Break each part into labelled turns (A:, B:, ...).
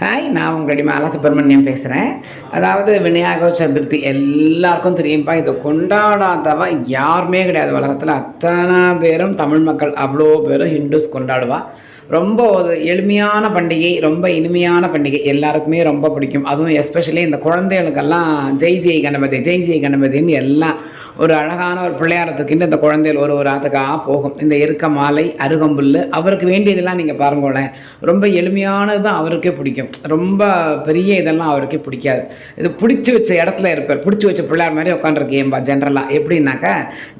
A: Hi நான் உங்களுடைய மாலா சுப்பிரமணியம் பேசுகிறேன் அதாவது விநாயகர் சதுர்த்தி எல்லாருக்கும் தெரியும்ப்பா இதை கொண்டாடாதவா யாருமே கிடையாது. உலகத்தில் அத்தனை பேரும் தமிழ் மக்கள் அவ்வளோ பேரும் ஹிந்துஸ் கொண்டாடுவா. ரொம்ப ஒரு எளிமையான பண்டிகை ரொம்ப இனிமையான பண்டிகை. எல்லாருக்குமே ரொம்ப பிடிக்கும். அதுவும் எஸ்பெஷலி இந்த குழந்தைகளுக்கெல்லாம் ஜெய் ஜெய் கணபதி ஜெய் ஜெய் கணபதின்னு எல்லாம் ஒரு அழகான ஒரு பிள்ளையாரத்துக்குன்னு இந்த குழந்தைகள் ஒரு ஒரு ஆத்துக்காக போகும். இந்த எருக்க மாலை அருகம்புல் அவருக்கு வேண்டியதெல்லாம் நீங்கள் பாருங்களேன். ரொம்ப எளிமையானது தான் அவருக்கே பிடிக்கும். ரொம்ப பெரிய இதெல்லாம் அவருக்கே பிடிக்காது. இது பிடிச்சி வச்ச இடத்துல இருப்பார். பிடிச்சி வச்ச பிள்ளையார் மாதிரி உட்காந்துருக்கேன்பா ஜென்ரலாக எப்படின்னாக்கா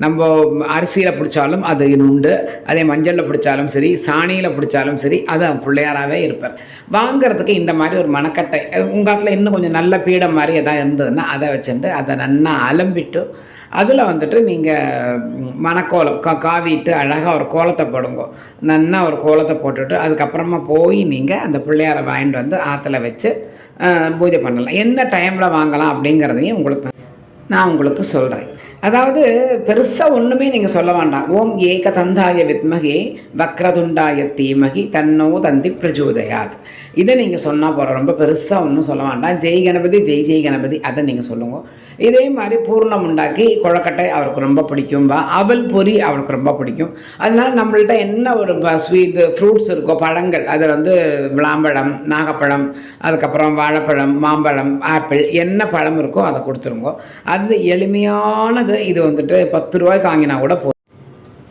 A: நம்ம அரிசியில் பிடிச்சாலும் அது உண்டு. அதே மஞ்சளில் பிடிச்சாலும் சரி சாணியில் பிடிச்சாலும் சரி அது பிள்ளையாராகவே இருப்பார். வாங்குறதுக்கு இந்த மாதிரி ஒரு மணக்கட்டை உங்கள் காலத்தில் இன்னும் கொஞ்சம் நல்ல பீடம் மாதிரி எதாவது இருந்ததுன்னா அதை வச்சுட்டு அதை நல்லா அலம்பிட்டு அது அதில் வந்துட்டு நீங்கள் மணக்கோலம் கா காவிட்டு அழகாக ஒரு கோலத்தை போடுங்க. நல்லா ஒரு கோலத்தை போட்டுட்டு அதுக்கப்புறமா போய் நீங்கள் அந்த பிள்ளையாரை வாங்கிட்டு வந்து ஆற்றுல வச்சு பூஜை பண்ணலாம். எந்த டைமில் வாங்கலாம் அப்படிங்கிறதையும் உங்களுக்கு நான் உங்களுக்கு சொல்கிறேன் அதாவது பெருசாக ஒன்றுமே நீங்கள் சொல்ல வேண்டாம். ஓம் ஏக தந்தாய வித்மகே வக்ரதுண்டாய தீமகி தன்னோ தந்தி பிரஜோதயாத். இதை நீங்கள் சொன்னால் போகிற ரொம்ப பெருசாக ஒன்றும் சொல்ல வேண்டாம். ஜெய் கணபதி ஜெய் ஜெய் கணபதி அதை நீங்கள் சொல்லுங்க. இதே மாதிரி பூர்ணம் உண்டாக்கி கொழக்கட்டை அவருக்கு ரொம்ப பிடிக்கும்பா அவல் பொரி அவளுக்கு ரொம்ப பிடிக்கும். அதனால நம்மள்ட்ட என்ன ஒரு ஸ்வீட் ஃப்ரூட்ஸ் இருக்கோ பழங்கள் அதில் வந்து விளாம்பழம் நாகப்பழம் அதுக்கப்புறம் வாழைப்பழம் மாம்பழம் ஆப்பிள் என்ன பழம் இருக்கோ அதை கொடுத்துருங்கோ. அது எளிமையானது. இது வந்துட்டு பத்து ரூபாய்க்கு வாங்கினா கூட போதும்.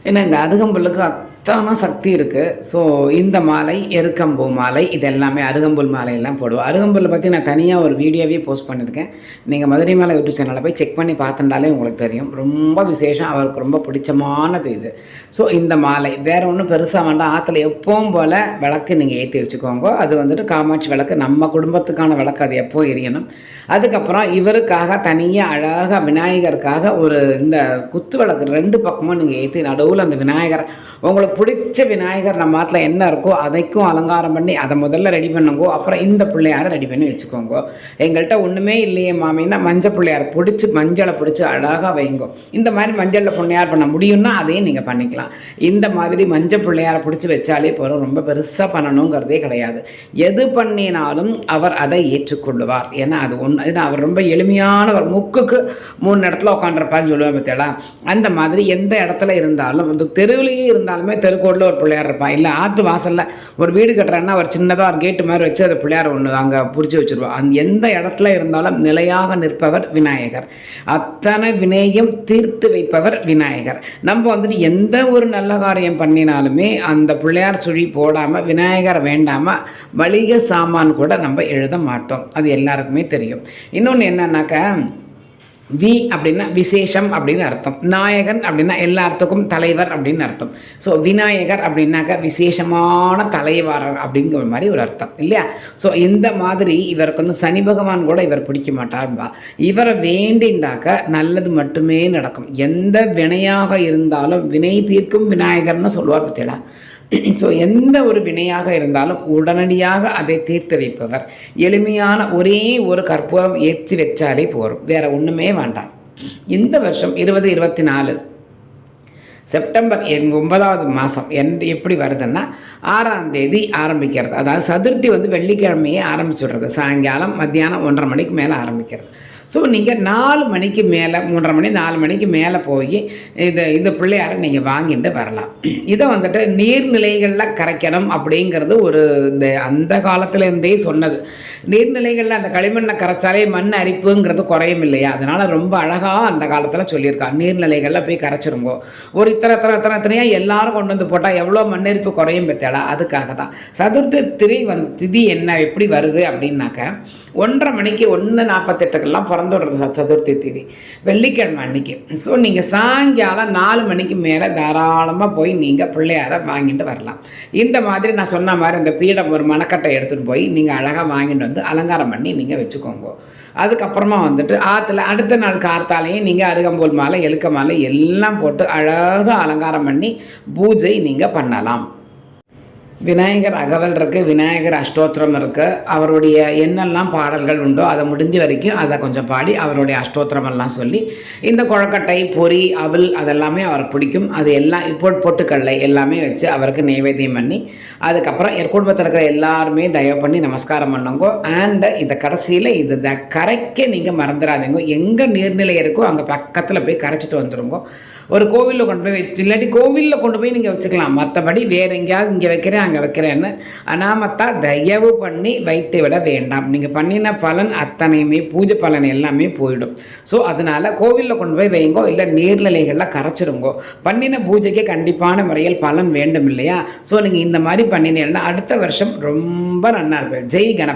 A: ஏன்னா இந்த அருகம்புல்லுக்கு அத்தனை சக்தி இருக்குது ஸோ இந்த மாலை எருக்கம்பூ மாலை இது எல்லாமே அருகம்புல் மாலையெல்லாம் போடுவோம். அருகம்புல்லை பற்றி நான் தனியாக ஒரு வீடியோவே போஸ்ட் பண்ணியிருக்கேன். நீங்கள் மதுரை மாலை யூடியூப் சேனலில் போய் செக் பண்ணி பார்த்துட்டாலே உங்களுக்கு தெரியும். ரொம்ப விசேஷம். அவருக்கு ரொம்ப பிடிச்சமானது இது. ஸோ இந்த மாலை வேறு ஒன்றும் பெருசாக வேண்டாம். ஆற்றுல எப்பவும் போல் விளக்கு நீங்கள் ஏற்றி வச்சுக்கோங்க. அது வந்துட்டு காமாட்சி விளக்கு. நம்ம குடும்பத்துக்கான விளக்கு. அது எப்போ எரியணும்? அதுக்கப்புறம் இவருக்காக தனியாக அழகாக விநாயகருக்காக ஒரு இந்த குத்து விளக்கு ரெண்டு பக்கமும் நீங்கள் ஏற்றி நடுவில் அந்த விநாயகர் உங்களுக்கு பிடிச்ச விநாயகர் நம்ம மாட்டில் என்ன இருக்கோ அதைக்கும் அலங்காரம் பண்ணி அதை முதல்ல ரெடி பண்ணுங்கோ. அப்புறம் இந்த பிள்ளையாரை ரெடி பண்ணி வச்சுக்கோங்க. எங்கள்கிட்ட ஒன்றுமே இல்லையே மாமின்னா மஞ்சள் பிள்ளையார் பிடிச்சி மஞ்சளை பிடிச்சி அழகாக வைங்கோ. இந்த மாதிரி மஞ்சளில் பிள்ளையார் பண்ண முடியும்னா அதையும் நீங்கள் பண்ணிக்கலாம். இந்த மாதிரி மஞ்சள் பிள்ளையாரை பிடிச்சி வச்சாலே போதும். ரொம்ப பெருசாக பண்ணணுங்கிறதே கிடையாது. எது பண்ணினாலும் அவர் அதை ஏற்றுக்கொள்ளுவார். ஏன்னா அது ஒன்று ஏன்னா அவர் ரொம்ப எளிமையானவர். முக்குக்கு மூணு இடத்துல உட்காந்துருப்பான்னு சொல்லுவேன் பார்த்தீங்களா அந்த மாதிரி எந்த இடத்துல இருந்தாலும் தெருவிலேயே தெருவுலேயே இருந்தாலுமே தெருக்கோடில் ஒரு பிள்ளையார் இருப்பான். இல்லை ஆற்று வாசலில் ஒரு வீடு கட்டுறாங்கன்னா ஒரு சின்னதாக ஒரு கேட்டு மாதிரி வச்சு அந்த பிள்ளையார் ஒன்று அங்கே பிடிச்சி வச்சுருவான் அந்த எந்த இடத்துல இருந்தாலும் நிலையாக நிற்பவர் விநாயகர். அத்தனை வினையும் தீர்த்து வைப்பவர் விநாயகர். நம்ம வந்துட்டு எந்த ஒரு நல்ல காரியம் பண்ணினாலுமே அந்த பிள்ளையார் சுழி போடாமல் விநாயகர் வேண்டாமல் வணிக சாமான் கூட நம்ம எழுத மாட்டோம். அது எல்லாருக்குமே தெரியும். இன்னொன்று என்னன்னாக்கா வி அப்படின்னா விசேஷம் அப்படின்னு அர்த்தம். நாயகன் அப்படின்னா எல்லாத்துக்கும் தலைவர் அப்படின்னு அர்த்தம். ஸோ விநாயகர் அப்படின்னாக்க விசேஷமான தலைவர் அப்படிங்கிற மாதிரி ஒரு அர்த்தம். இல்லையா? ஸோ இந்த மாதிரி இவருக்கு வந்து சனி பகவான் கூட இவர் பிடிக்க மாட்டார்பா இவரை வேண்டிண்டாக்க நல்லது மட்டுமே நடக்கும். எந்த வினையாக இருந்தாலும் வினை தீர்க்கும் விநாயகர்னு சொல்லுவார் பார்த்தீங்களா ஸோ எந்த ஒரு வினையாக இருந்தாலும் உடனடியாக அதை தீர்த்து வைப்பவர். எளிமையான ஒரே ஒரு கற்பூரம் ஏற்றி வச்சாலே போதும் வேற ஒன்றுமே வேண்டாம். இந்த வருஷம் இருபது இருபத்தி நாலு செப்டம்பர் என் ஒன்பதாவது மாதம் என் எப்படி வருதுன்னா ஆறாம் தேதி ஆரம்பிக்கிறது. அதாவது சதுர்த்தி வந்து வெள்ளிக்கிழமையே ஆரம்பிச்சுடுறது. சாயங்காலம் மத்தியானம் ஒன்றரை மணிக்கு மேலே ஆரம்பிக்கிறது. ஸோ நீங்கள் நாலு மணிக்கு மேலே மூன்றரை மணி நாலு மணிக்கு மேலே போய் இந்த இந்த பிள்ளையாரை நீங்கள் வாங்கிட்டு வரலாம். இதை வந்துட்டு நீர்நிலைகளில் கரைக்கணும் அப்படிங்கிறது ஒரு இந்த அந்த காலத்துலேருந்தே சொன்னது. நீர்நிலைகளில் அந்த களிமண்ணை கரைச்சாலே மண் அரிப்புங்கிறது குறையும் இல்லையா அதனால் ரொம்ப அழகாக அந்த காலத்தில் சொல்லியிருக்காங்க நீர்நிலைகளில் போய் கரைச்சிருங்கோ. ஒரு இத்தனை இத்தனை இத்தனை இத்தனையாக எல்லாரும் கொண்டு வந்து போட்டால் எவ்வளோ மண்ணரிப்பு குறையும் பெற்றாடா அதுக்காக தான். சதுர்த்தி திரை வந் திதி என்ன எப்படி வருது அப்படின்னாக்க ஒன்றரை மணிக்கு ஒன்று நாற்பத்தெட்டுக்கெல்லாம் பிறந்துடுறது சதுர்த்தி திதி. வெள்ளிக்கிழமை அன்னைக்கு. ஸோ நீங்கள் சாயங்காலம் நாலு மணிக்கு மேலே தாராளமாக போய் நீங்கள் பிள்ளையாரை வாங்கிட்டு வரலாம். இந்த மாதிரி நான் சொன்ன மாதிரி இந்த பீடம் ஒரு மணக்கட்டை எடுத்துகிட்டு போய் நீங்கள் அழகாக வாங்கிட்டு வந்து அலங்காரம் பண்ணி நீங்கள் வச்சுக்கோங்க. அதுக்கப்புறமா வந்துட்டு ஆற்றுல அடுத்த நாள் கார்த்தாலையும் நீங்கள் அருகம்போல் மாலை எலுக்க மாலை எல்லாம் போட்டு அழகாக அலங்காரம் பண்ணி பூஜை நீங்கள் பண்ணலாம். விநாயகர் அகவல் இருக்குது விநாயகர் அஷ்டோத்திரம் இருக்குது அவருடைய என்னெல்லாம் பாடல்கள் உண்டோ அதை முடிஞ்ச வரைக்கும் அதை கொஞ்சம் பாடி அவருடைய அஷ்டோத்திரம் எல்லாம் சொல்லி இந்த குழக்கட்டை பொரி அவல் அதெல்லாமே அவருக்கு பிடிக்கும். அது எல்லாம் இப்போ பொட்டுக்கடலை எல்லாமே வச்சு அவருக்கு நைவேத்தியம் பண்ணி அதுக்கப்புறம் என் குடும்பத்தில் இருக்கிற எல்லாருமே தயவு பண்ணி நமஸ்காரம் பண்ணுங்கோ. அண்ட் இந்த கடைசியில் இது த கரைக்க நீங்கள் மறந்துடாதீங்க. எங்கே நீர்நிலை இருக்கோ அங்கே பக்கத்தில் போய் கரைச்சிட்டு வந்துடுங்கோ ஒரு கோவிலில் கொண்டு போய் வச்சு இல்லாட்டி கோவிலில் கொண்டு போய் நீங்கள் வச்சுக்கலாம். மற்றபடி வேறு எங்கேயாவது இங்கே வைக்கிறேன் அங்கே வைக்கிறேன்னு அனாமத்தா தயவு பண்ணி வைத்து விட வேண்டாம். நீங்கள் பண்ணின பலன் அத்தனையுமே பூஜை பலன் எல்லாமே போயிடும். ஸோ அதனால் கோவிலில் கொண்டு போய் வைங்கோ இல்லை நீர்நிலைகளில் கரைச்சிருங்கோ. பண்ணின பூஜைக்கு கண்டிப்பான முறையில் பலன் வேண்டும் இல்லையா ஸோ நீங்கள் இந்த மாதிரி பண்ணினீங்கன்னா அடுத்த வருஷம் ரொம்ப நன்னா இருப்பேன் ஜெய் கணபதி.